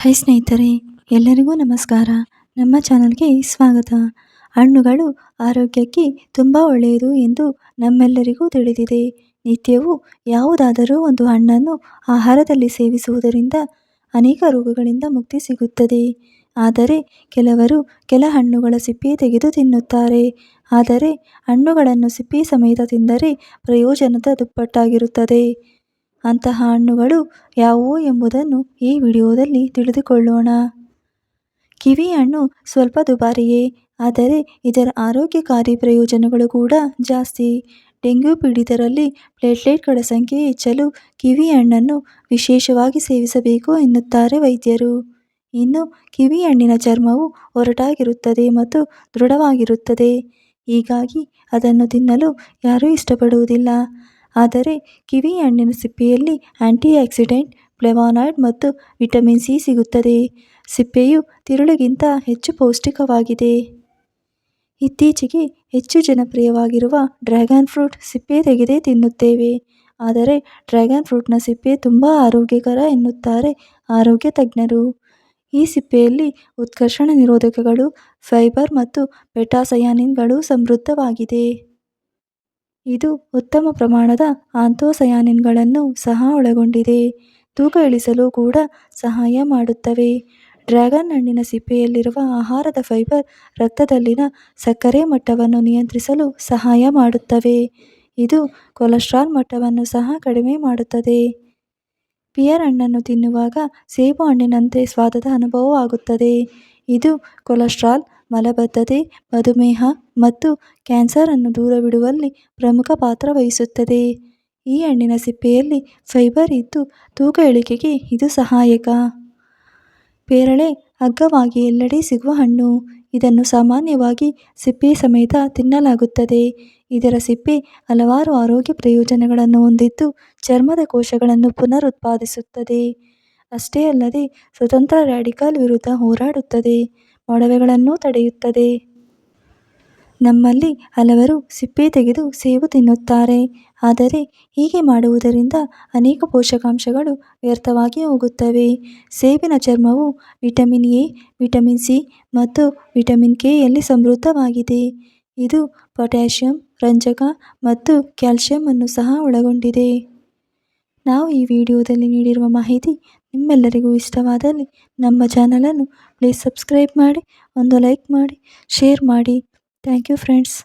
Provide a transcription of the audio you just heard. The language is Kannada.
ಹಾಯ್ ಸ್ನೇಹಿತರೆ, ಎಲ್ಲರಿಗೂ ನಮಸ್ಕಾರ. ನಮ್ಮ ಚಾನಲ್ಗೆ ಸ್ವಾಗತ. ಹಣ್ಣುಗಳು ಆರೋಗ್ಯಕ್ಕೆ ತುಂಬ ಒಳ್ಳೆಯದು ಎಂದು ನಮ್ಮೆಲ್ಲರಿಗೂ ತಿಳಿದಿದೆ. ನಿತ್ಯವೂ ಯಾವುದಾದರೂ ಒಂದು ಹಣ್ಣನ್ನು ಆಹಾರದಲ್ಲಿ ಸೇವಿಸುವುದರಿಂದ ಅನೇಕ ರೋಗಗಳಿಂದ ಮುಕ್ತಿ ಸಿಗುತ್ತದೆ. ಆದರೆ ಕೆಲವರು ಕೆಲ ಹಣ್ಣುಗಳ ಸಿಪ್ಪೆ ತೆಗೆದು ತಿನ್ನುತ್ತಾರೆ. ಆದರೆ ಹಣ್ಣುಗಳನ್ನು ಸಿಪ್ಪೆ ಸಮೇತ ತಿಂದರೆ ಪ್ರಯೋಜನದ ದುಪ್ಪಟ್ಟಾಗಿರುತ್ತದೆ. ಅಂತಹ ಹಣ್ಣುಗಳು ಯಾವುವು ಎಂಬುದನ್ನು ಈ ವಿಡಿಯೋದಲ್ಲಿ ತಿಳಿದುಕೊಳ್ಳೋಣ. ಕಿವಿ ಹಣ್ಣು ಸ್ವಲ್ಪ ದುಬಾರಿಯೇ, ಆದರೆ ಇದರ ಆರೋಗ್ಯಕಾರಿ ಪ್ರಯೋಜನಗಳು ಕೂಡ ಜಾಸ್ತಿ. ಡೆಂಗ್ಯೂ ಪೀಡಿತರಲ್ಲಿ ಪ್ಲೇಟ್ಲೆಟ್ಗಳ ಸಂಖ್ಯೆ ಹೆಚ್ಚಲು ಕಿವಿ ಹಣ್ಣನ್ನು ವಿಶೇಷವಾಗಿ ಸೇವಿಸಬೇಕು ಎನ್ನುತ್ತಾರೆ ವೈದ್ಯರು. ಇನ್ನು ಕಿವಿ ಹಣ್ಣಿನ ಚರ್ಮವು ಒರಟಾಗಿರುತ್ತದೆ ಮತ್ತು ದೃಢವಾಗಿರುತ್ತದೆ. ಹೀಗಾಗಿ ಅದನ್ನು ತಿನ್ನಲು ಯಾರೂ ಇಷ್ಟಪಡುವುದಿಲ್ಲ. ಆದರೆ ಕಿವಿ ಹಣ್ಣಿನ ಸಿಪ್ಪೆಯಲ್ಲಿ ಆ್ಯಂಟಿ ಆಕ್ಸಿಡೆಂಟ್ ಫ್ಲೆವಾನಾಯ್ಡ್ ಮತ್ತು ವಿಟಮಿನ್ ಸಿ ಸಿಗುತ್ತದೆ. ಸಿಪ್ಪೆಯು ತಿರುಳಿಗಿಂತ ಹೆಚ್ಚು ಪೌಷ್ಟಿಕವಾಗಿದೆ. ಇತ್ತೀಚೆಗೆ ಹೆಚ್ಚು ಜನಪ್ರಿಯವಾಗಿರುವ ಡ್ರ್ಯಾಗನ್ ಫ್ರೂಟ್ ಸಿಪ್ಪೆ ತೆಗೆದೇ ತಿನ್ನುತ್ತೇವೆ. ಆದರೆ ಡ್ರ್ಯಾಗನ್ ಫ್ರೂಟ್ನ ಸಿಪ್ಪೆ ತುಂಬ ಆರೋಗ್ಯಕರ ಎನ್ನುತ್ತಾರೆ ಆರೋಗ್ಯ ತಜ್ಞರು. ಈ ಸಿಪ್ಪೆಯಲ್ಲಿ ಉತ್ಕರ್ಷಣ ನಿರೋಧಕಗಳು, ಫೈಬರ್ ಮತ್ತು ಬೆಟಾಸಯಾನಿನ್ಗಳು ಸಮೃದ್ಧವಾಗಿದೆ. ಇದು ಉತ್ತಮ ಪ್ರಮಾಣದ ಆಂಥೋಸಯಾನಿನ್ಗಳನ್ನು ಸಹ ಒಳಗೊಂಡಿದೆ. ತೂಕ ಇಳಿಸಲು ಕೂಡ ಸಹಾಯ ಮಾಡುತ್ತವೆ. ಡ್ರ್ಯಾಗನ್ ಹಣ್ಣಿನ ಸಿಪ್ಪೆಯಲ್ಲಿರುವ ಆಹಾರದ ಫೈಬರ್ ರಕ್ತದಲ್ಲಿನ ಸಕ್ಕರೆ ಮಟ್ಟವನ್ನು ನಿಯಂತ್ರಿಸಲು ಸಹಾಯ ಮಾಡುತ್ತವೆ. ಇದು ಕೊಲೆಸ್ಟ್ರಾಲ್ ಮಟ್ಟವನ್ನು ಸಹ ಕಡಿಮೆ ಮಾಡುತ್ತದೆ. ಪಿಯರ್ ಹಣ್ಣನ್ನು ತಿನ್ನುವಾಗ ಸೇಬು ಹಣ್ಣಿನಂತೆ ಸ್ವಾದದ ಅನುಭವವಾಗುತ್ತದೆ. ಇದು ಕೊಲೆಸ್ಟ್ರಾಲ್ ಮಲಬದ್ಧತೆ, ಮಧುಮೇಹ ಮತ್ತು ಕ್ಯಾನ್ಸರನ್ನು ದೂರವಿಡುವಲ್ಲಿ ಪ್ರಮುಖ ಪಾತ್ರ ವಹಿಸುತ್ತದೆ. ಈ ಹಣ್ಣಿನ ಸಿಪ್ಪೆಯಲ್ಲಿ ಫೈಬರ್ ಇದ್ದು ತೂಕ ಇಳಿಕೆಗೆ ಇದು ಸಹಾಯಕ. ಪೇರಳೆ ಅಗ್ಗವಾಗಿ ಎಲ್ಲೆಡೆ ಸಿಗುವ ಹಣ್ಣು. ಇದನ್ನು ಸಾಮಾನ್ಯವಾಗಿ ಸಿಪ್ಪೆ ಸಮೇತ ತಿನ್ನಲಾಗುತ್ತದೆ. ಇದರ ಸಿಪ್ಪೆ ಹಲವಾರು ಆರೋಗ್ಯ ಪ್ರಯೋಜನಗಳನ್ನು ಹೊಂದಿದ್ದು ಚರ್ಮದ ಕೋಶಗಳನ್ನು ಪುನರುತ್ಪಾದಿಸುತ್ತದೆ. ಅಷ್ಟೇ ಅಲ್ಲದೆ ಸ್ವತಂತ್ರ ರ್ಯಾಡಿಕಲ್ ವಿರುದ್ಧ ಹೋರಾಡುತ್ತದೆ. ಮೊಡವೆಗಳನ್ನು ತಡೆಯುತ್ತದೆ. ನಮ್ಮಲ್ಲಿ ಹಲವರು ಸಿಪ್ಪೆ ತೆಗೆದು ಸೇಬು ತಿನ್ನುತ್ತಾರೆ. ಆದರೆ ಹೀಗೆ ಮಾಡುವುದರಿಂದ ಅನೇಕ ಪೋಷಕಾಂಶಗಳು ವ್ಯರ್ಥವಾಗಿ ಹೋಗುತ್ತವೆ. ಸೇಬಿನ ಚರ್ಮವು ವಿಟಮಿನ್ ಎ, ವಿಟಮಿನ್ ಸಿ ಮತ್ತು ವಿಟಮಿನ್ ಕೆಯಲ್ಲಿ ಸಮೃದ್ಧವಾಗಿದೆ. ಇದು ಪೊಟ್ಯಾಷಿಯಂ, ರಂಜಕ ಮತ್ತು ಕ್ಯಾಲ್ಸಿಯಂ ಸಹ ಒಳಗೊಂಡಿದೆ. ನಾವು ಈ ವಿಡಿಯೋದಲ್ಲಿ ನೀಡಿರುವ ಮಾಹಿತಿ ನಿಮ್ಮೆಲ್ಲರಿಗೂ ಇಷ್ಟವಾದಲ್ಲಿ ನಮ್ಮ ಚಾನಲನ್ನು ಪ್ಲೀಸ್ ಸಬ್ಸ್ಕ್ರೈಬ್ ಮಾಡಿ, ಒಂದು ಲೈಕ್ ಮಾಡಿ ಶೇರ್ ಮಾಡಿ. Thank you friends